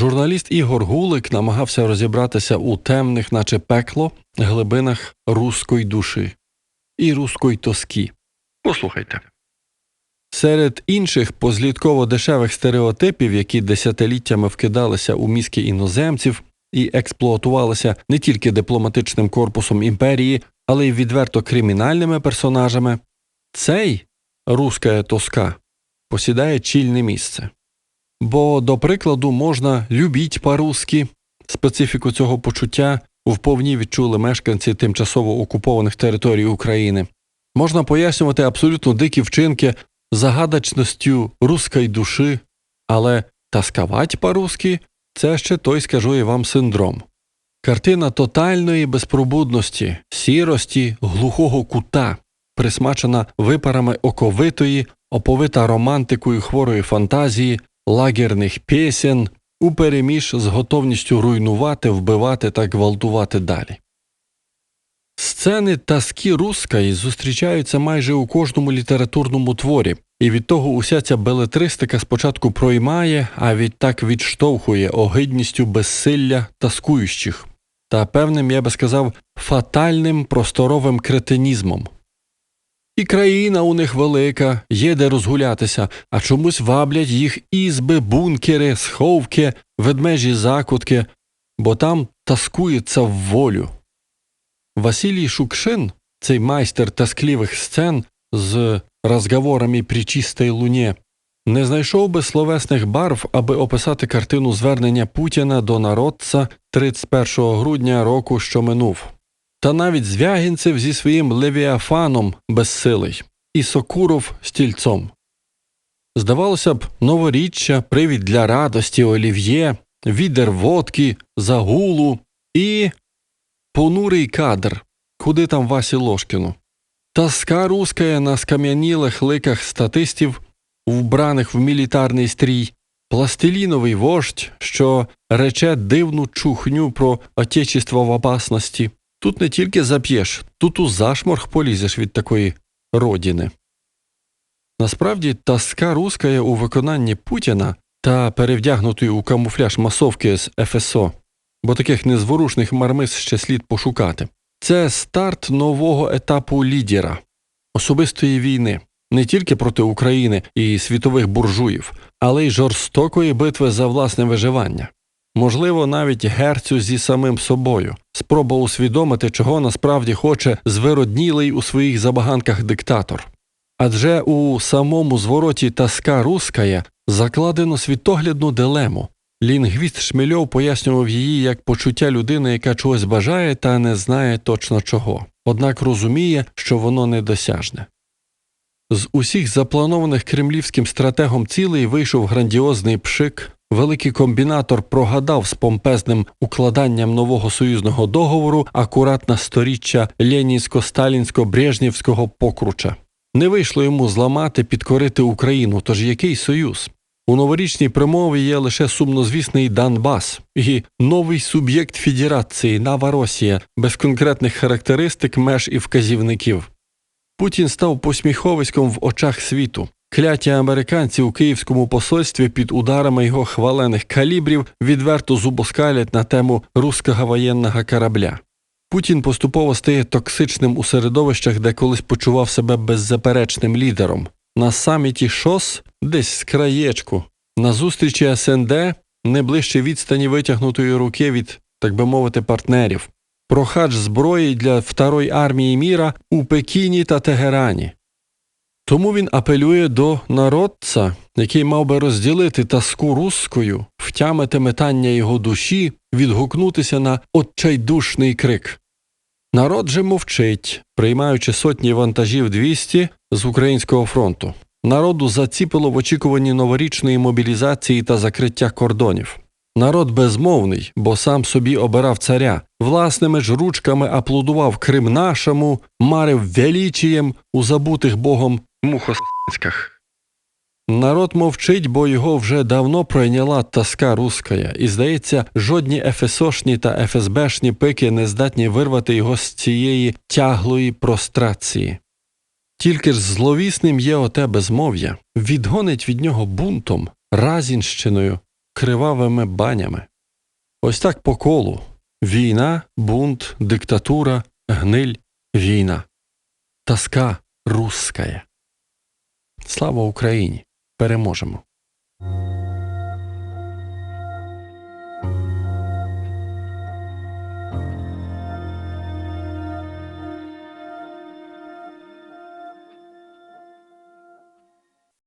Журналіст Ігор Гулик намагався розібратися у темних, наче пекло, глибинах руської душі і руської тоски. Послухайте. Серед інших позлітково дешевих стереотипів, які десятиліттями вкидалися у мізки іноземців і експлуатувалися не тільки дипломатичним корпусом імперії, але й відверто кримінальними персонажами, цей руська тоска посідає чільне місце. Бо, до прикладу, можна любіть по-русски, специфіку цього почуття вповні відчули мешканці тимчасово окупованих територій України. Можна пояснювати абсолютно дикі вчинки загадочністю руської душі, але таскавать по-русски це ще той, скажу я вам, синдром. Картина тотальної безпробудності, сірості, глухого кута, присмачена випарами оковитої, оповита романтикою хворої фантазії, лагерних пісень, упереміж з готовністю руйнувати, вбивати та гвалтувати далі. Сцени таски рускої зустрічаються майже у кожному літературному творі, і від того уся ця белетристика спочатку проймає, а відтак відштовхує огидністю безсилля таскуючих та певним, я би сказав, фатальним просторовим кретинізмом. І країна у них велика, є де розгулятися, а чомусь ваблять їх ізби, бункери, сховки, ведмежі закутки, бо там таскується в волю. Василій Шукшин, цей майстер тасклівих сцен з розговорами при чистій луні, не знайшов би словесних барв, аби описати картину звернення Путіна до народця 31 грудня року, що минув. Та навіть Звягінцев зі своїм левіафаном безсилий, і Сокуров стільцом. Здавалося б, новоріччя, привід для радості олів'є, відер водки, загулу і понурий кадр, куди там Васі Ложкіну. Тоска руская на скам'янілих ликах статистів, вбраних в мілітарний стрій, пластиліновий вождь, що рече дивну чухню про отечество в опасності. Тут не тільки зап'єш, тут у зашморг полізеш від такої родини. Насправді, тоска руская у виконанні Путіна та перевдягнутої у камуфляж масовки з ФСО, бо таких незворушних мармис ще слід пошукати. Це старт нового етапу лідера, особистої війни, не тільки проти України і світових буржуїв, але й жорстокої битви за власне виживання. Можливо, навіть герцю зі самим собою, спроба усвідомити, чого насправді хоче звироднілий у своїх забаганках диктатор. Адже у самому звороті таска руская закладено світоглядну дилему. Лінгвіст Шмельов пояснював її як почуття людини, яка чогось бажає та не знає точно чого, однак розуміє, що воно недосяжне. З усіх запланованих кремлівським стратегом цілей вийшов грандіозний пшик, великий комбінатор прогадав з помпезним укладанням нового союзного договору акурат на сторіччя ленінсько-сталінсько-брежнєвського покруча. Не вийшло йому зламати, підкорити Україну, тож який союз? У новорічній промові є лише сумнозвісний Донбас і новий суб'єкт федерації Новоросія без конкретних характеристик, меж і вказівників. Путін став посміховиськом в очах світу. Кляті американці у київському посольстві під ударами його хвалених калібрів відверто зубоскалять на тему руського воєнного корабля. Путін поступово стає токсичним у середовищах, де колись почував себе беззаперечним лідером. На саміті ШОС десь з краєчку, на зустрічі СНД не ближче відстані витягнутої руки від, так би мовити, партнерів, прохач зброї для Второї армії міра у Пекіні та Тегерані. Тому він апелює до народця, який мав би розділити таску руською, втямити метання його душі, відгукнутися на отчайдушний крик. Народ же мовчить, приймаючи сотні вантажів 200 з українського фронту. Народу заціпило в очікуванні новорічної мобілізації та закриття кордонів. Народ безмовний, бо сам собі обирав царя, власними ж ручками аплодував Крим нашому, марив величієм у забутих богом мухосках. Народ мовчить, бо його вже давно пройняла тоска руская, і, здається, жодні ФСОшні та ФСБшні пики не здатні вирвати його з цієї тяглої прострації. Тільки ж зловісним є оте безмов'я, відгонить від нього бунтом, разінщиною, кривавими банями. Ось так по колу війна, бунт, диктатура, гниль, війна. Тоска русская. Слава Україні! Переможемо!